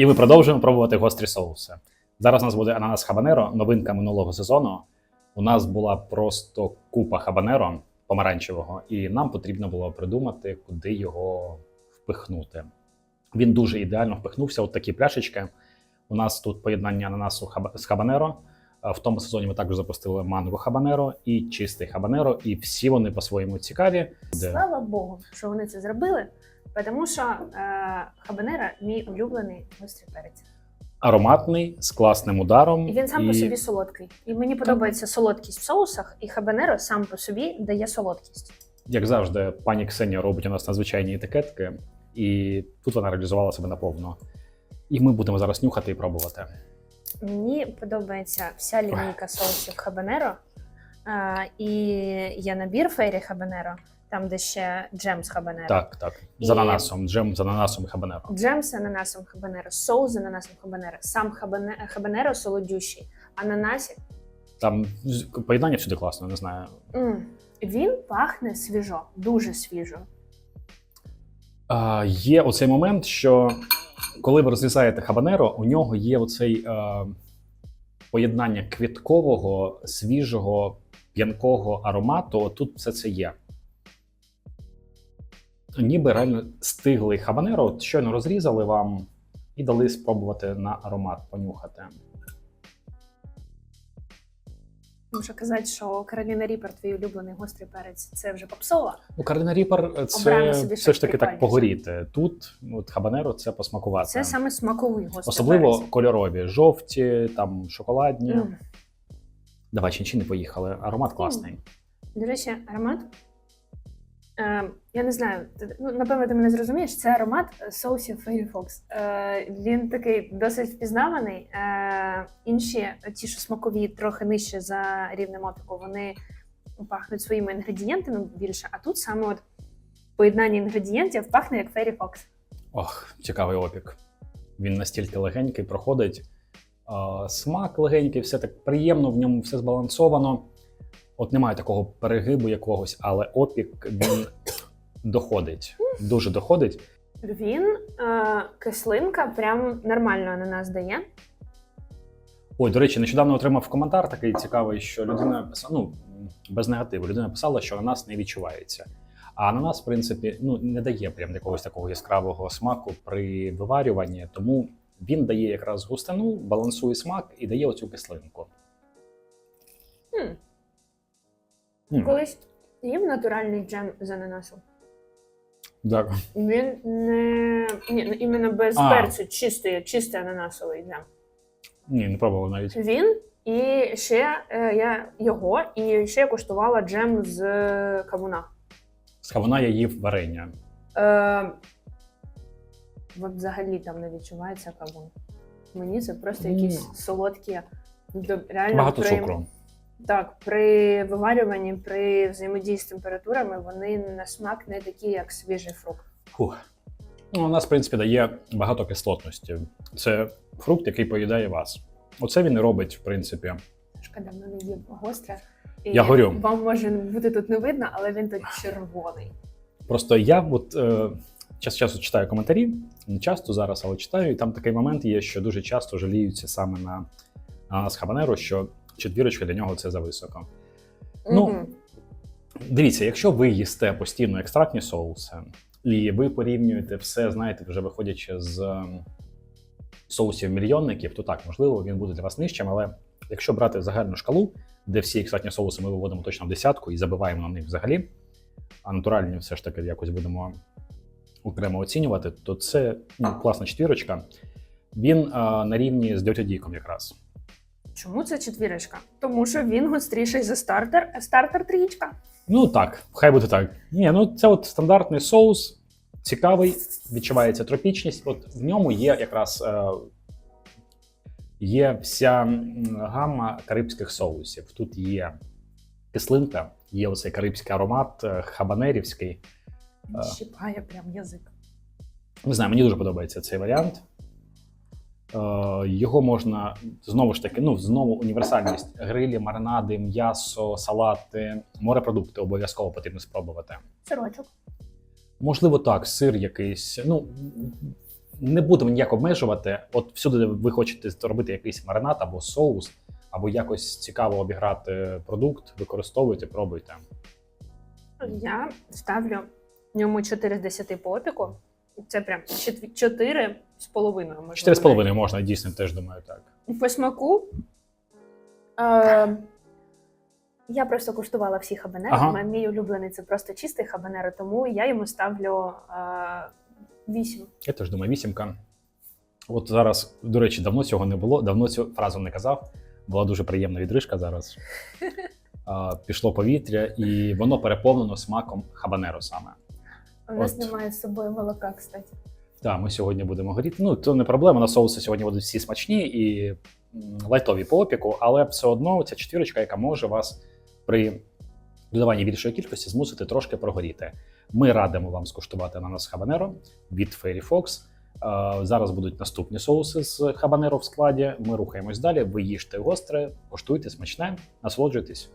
І ми продовжуємо пробувати гострі соуси. Зараз у нас буде ананас хабанеро, новинка минулого сезону. У нас була просто купа хабанеро помаранчевого, і нам потрібно було придумати, куди його впихнути. Він дуже ідеально впихнувся. От такі пляшечки. У нас тут поєднання ананасу з хабанеро. В тому сезоні ми також запустили манго хабанеро і чистий хабанеро, і всі вони по-своєму цікаві. Слава Богу, що вони це зробили, тому що е, хабанера мій улюблений гострий перець. Ароматний з класним ударом. І він сам по собі солодкий. І мені подобається солодкість в соусах, і хабанеро сам по собі дає солодкість. як завжди, пані Ксенія робить у нас надзвичайні етикетки, і тут вона реалізувала себе наповно. І ми будемо зараз нюхати і пробувати. Мені подобається вся лінійка соусів хабанеро. Е, і є набір фейрі хабанеро, там де ще джем з хабанеро. Так, так. З І- ананасом, джем з ананасом і хабанеро. Джем з ананасом хабанеро, соус з ананасом хабанеро, сам хабане, хабанеро солодющий, ананасик. Там з- поєднання всюди класно, не знаю. М, Він пахне свіжо, дуже свіжо. А, є оцей момент, що коли ви розрізаєте хабанеро, у нього є оцей е, поєднання квіткового, свіжого, п'янкого аромату. Тут все це є. Ніби реально стиглий хабанеро, от щойно розрізали вам і дали спробувати на аромат понюхати. Можу казати, що Кароліна Ріпер, твій улюблений гострий перець, це вже попсова. Ну, Кардина Ріпер це все ж таки так погоріти. Тут от хабанеро це посмакувати. Це саме смаковий гострий Особливо перець. кольорові, жовті, там шоколадні. М. Давай чинчини поїхали. Аромат класний. До речі, аромат. Е, я не знаю, ну, напевно, ти мене зрозумієш. Це аромат соусів Fairy Fox. Е, він такий досить впізнаваний. Е, інші, ті, що смакові, трохи нижче за рівнем опіку, вони пахнуть своїми інгредієнтами більше, а тут саме от поєднання інгредієнтів пахне як Fairy Fox. Ох, цікавий опік. Він настільки легенький, проходить. А, смак легенький, все так приємно, в ньому все збалансовано. От немає такого перегибу якогось, але опік він доходить. Дуже доходить. Він е, кислинка прям нормально на нас дає. Ой, до речі, нещодавно отримав коментар такий цікавий, що людина писала, ну без негативу, людина писала, що ананас не відчувається. А ананас, в принципі, ну не дає прям якогось такого яскравого смаку при виварюванні, тому він дає якраз густину, балансує смак і дає оцю кислинку. М, Колись їв натуральний джем з ананасу. Дякую. Він не ні, ну, іменно без А. перцю, чистий, чистий ананасовий джем. Ні, не пробував навіть. Він і ще е, я його, і ще я куштувала джем з кавуна. З кавуна я їв варення. Е, от взагалі там не відчувається кавун. Мені це просто якісь солодкі. до- Реально Багато при, цукру. Так, при виварюванні, при взаємодії з температурами вони на смак не такі, як свіжий фрукт. Фух. Ну, у нас, в принципі, дає багато кислотності. Це фрукт, який поїдає вас. Оце він і робить, в принципі. Шкода, в мене є гостре. І Я горю. Вам може бути тут не видно, але він тут червоний. Просто я от е, час часу читаю коментарі, не часто зараз, але читаю, і там такий момент є, що дуже часто жаліються саме на ананас хабанеро, що четвірочка для нього це зависоко. Ну, Дивіться, якщо ви їсте постійно екстрактні соуси, і ви порівнюєте все, знаєте, вже виходячи з ем, соусів мільйонників, то так, можливо, він буде для вас нижчим, але якщо брати загальну шкалу, де всі екстрактні соуси ми виводимо точно в десятку і забиваємо на них взагалі, а натуральні все ж таки якось будемо окремо оцінювати, то це ну, класна четвірочка. Він е, на рівні з Dirty Діком якраз. Чому це четвірочка? Тому що він гостріший за стартер, а стартер трієчка. Ну так, хай буде так. Ні, ну це от стандартний соус, цікавий, відчувається тропічність. От в ньому є якраз е, є вся гамма карибських соусів. Тут є кислинка, є оцей карибський аромат, е, хабанерівський. А. Щипає прям язик. Не знаю, мені дуже подобається цей варіант. Е, його можна знову ж таки, ну знову універсальність: грилі, маринади, м'ясо, салати, морепродукти обов'язково потрібно спробувати. Сирочок. Можливо, так, сир якийсь. Ну не будемо ніяк обмежувати. От всюди, де ви хочете робити якийсь маринад або соус, або якось цікаво обіграти продукт, використовуйте, пробуйте. Я ставлю ньому 4 з 10 по опіку. Це прям 4 з половиною. можливо, Чотири з половиною можна, дійсно, теж думаю, так. По смаку. Е, я просто куштувала всі хабанери. Ага. Мій улюблений це просто чистий хабанеро, тому я йому ставлю е, 8. Я теж думаю, вісімка. От зараз, до речі, давно цього не було, давно цю фразу не казав. Була дуже приємна відрижка зараз. Пішло повітря, і воно переповнено смаком хабанеро саме. У нас От. немає з собою молока, кстати. Так, ми сьогодні будемо горіти. Ну, то не проблема. На соуси сьогодні будуть всі смачні і лайтові по опіку, але все одно ця четвірочка, яка може вас при додаванні більшої кількості змусити трошки прогоріти. Ми радимо вам скуштувати ананас хабанеро від Fairy Fox. Е, Зараз будуть наступні соуси з хабанеро в складі. Ми рухаємось далі. Ви їжте гостре, коштуйте смачне, насолоджуйтесь.